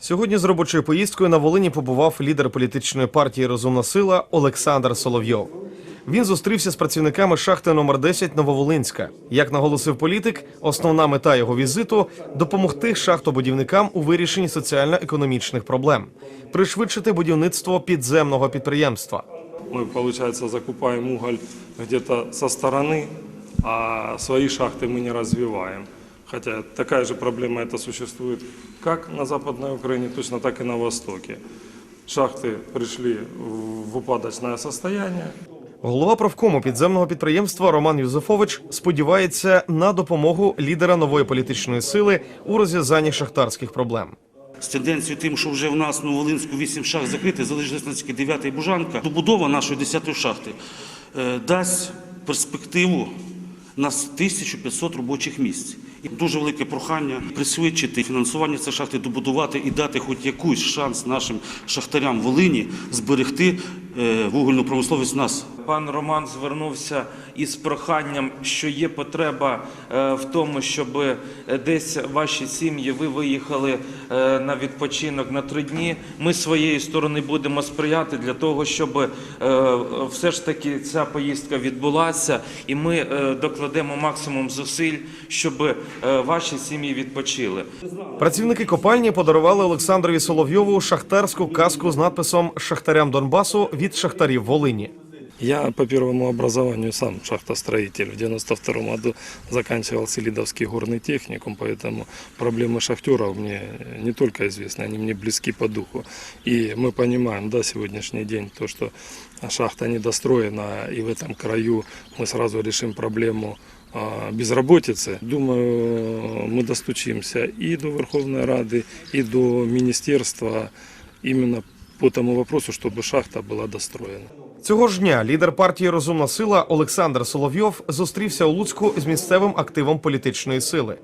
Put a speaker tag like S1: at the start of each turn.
S1: Сьогодні з робочою поїздкою на Волині побував лідер політичної партії Розумна сила Олександр Соловйов. Він зустрівся з працівниками шахти номер 10 Нововолинська. Як наголосив політик, основна мета його візиту допомогти шахтобудівникам у вирішенні соціально-економічних проблем, пришвидшити будівництво підземного підприємства.
S2: Мы, получается, закупаем уголь где-то со стороны, а свои шахты мы не развиваем. Хотя такая же проблема это существует как на Западной Украине, точно так и на Востоке. Шахты пришли в упадочное состояние,
S1: Голова правкому підземного підприємства Роман Юзефович сподівається на допомогу лідера нової політичної сили у розв'язанні шахтарських проблем.
S3: з тенденцією тим, що вже в нас на Волинську 8 шахт закритих, залишилась на тільки 9 і Бужанка. Добудова нашої 10 шахти е, дасть перспективу на 1500 робочих місць. І дуже велике прохання присвідчити фінансування цієї шахти, добудувати і дати хоч якийсь шанс нашим шахтарям Волині зберегти вугільну промисловість у нас
S4: Пан Роман звернувся із проханням, що є потреба е, в тому, щоб е, десь ваші сім'ї ви виїхали е, на відпочинок на три дні. Ми своєї сторони будемо сприяти для того, щоб е, все ж таки ця поїздка відбулася, і ми е, докладемо максимум зусиль, щоб е, ваші сім'ї відпочили.
S1: Працівники копальні подарували Олександрові Соловйову шахтарську каску з надписом Шахтарям Донбасу від шахтарів Волині.
S2: Я по первому образованию сам шахтостроитель. В 92 году заканчивал Селидовский горный техникум, поэтому проблемы шахтеров мне не только известны, они мне близки по духу. И мы понимаем, да, сегодняшний день, то, что шахта недостроена, и в этом краю мы сразу решим проблему а, безработицы. Думаю, мы достучимся и до Верховной Рады, и до Министерства именно по тому вопросу, щоб шахта була достроєна.
S1: Цього ж дня лідер партії Розумна сила Олександр Соловйов зустрівся у Луцьку з місцевим активом політичної сили.